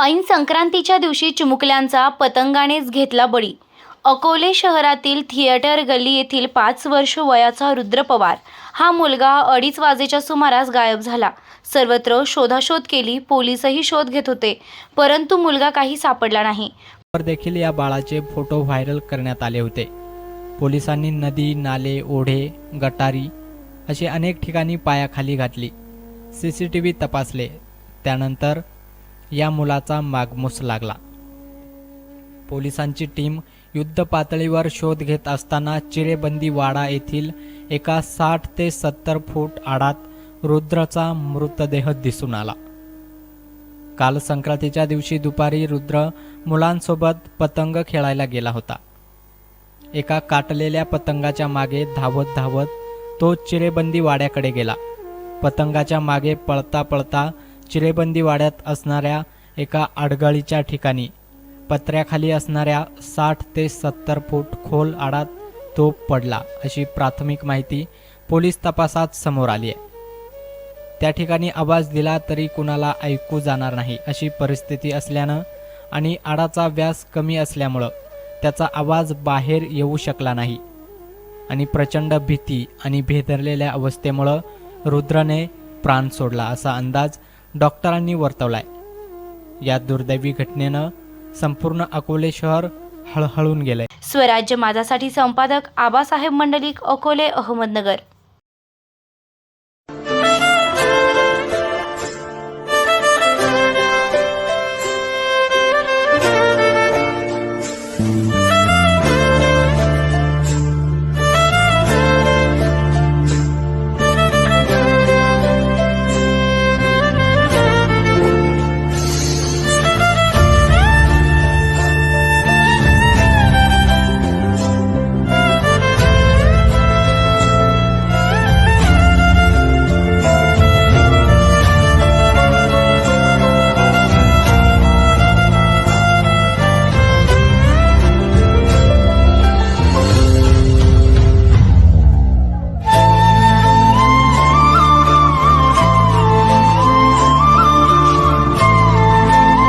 ऐन संक्रांतीच्या दिवशी चिमुकल्यांचा पतंगानेच घेतला बळी. अकोले शहरातील थिएटर गल्ली येथील पाच वर्ष वयाचा रुद्र पवार हा मुलगा अडीच वाजेच्या सुमारास गायब झाला. सर्वत्र शोधाशोध केली पोलीसही शोध घेत होते परंतु मुलगा काही सापडला नाही. देखील या बाळाचे फोटो व्हायरल करण्यात आले होते. पोलिसांनी नदी नाले ओढे गटारी असे अनेक ठिकाणी पायाखाली घातली. सी सी टी व्ही तपासले. त्यानंतर या मुलाचा मागमूस लागला. पोलिसांची टीम युद्ध पातळीवर शोध घेत असताना चिरेबंदी वाडा येथील एका साठ ते सत्तर फूट आडात रुद्रचा मृतदेह दिसून आला. काल संक्रांतीच्या दिवशी दुपारी रुद्र मुलांसोबत पतंग खेळायला गेला होता. एका काटलेल्या पतंगाच्या मागे धावत धावत तो चिरेबंदी वाड्याकडे गेला. पतंगाच्या मागे पळता पळता चिरेबंदी वाड्यात असणाऱ्या एका आडगळीच्या ठिकाणी पत्र्याखाली असणाऱ्या साठ ते सत्तर फूट खोल आडात तो पडला अशी प्राथमिक माहिती पोलीस तपासात समोर आली आहे. त्या ठिकाणी आवाज दिला तरी कुणाला ऐकू जाणार नाही अशी परिस्थिती असल्यानं आणि आडाचा व्यास कमी असल्यामुळं त्याचा आवाज बाहेर येऊ शकला नाही. आणि प्रचंड भीती आणि भेदरलेल्या अवस्थेमुळं रुद्रने प्राण सोडला असा अंदाज डॉक्टरांनी वर्तवलाय. या दुर्दैवी घटनेनं संपूर्ण अकोले शहर हळहळून गेलंय. स्वराज्य माझासाठी संपादक आबासाहेब मंडलिक अकोले अहमदनगर.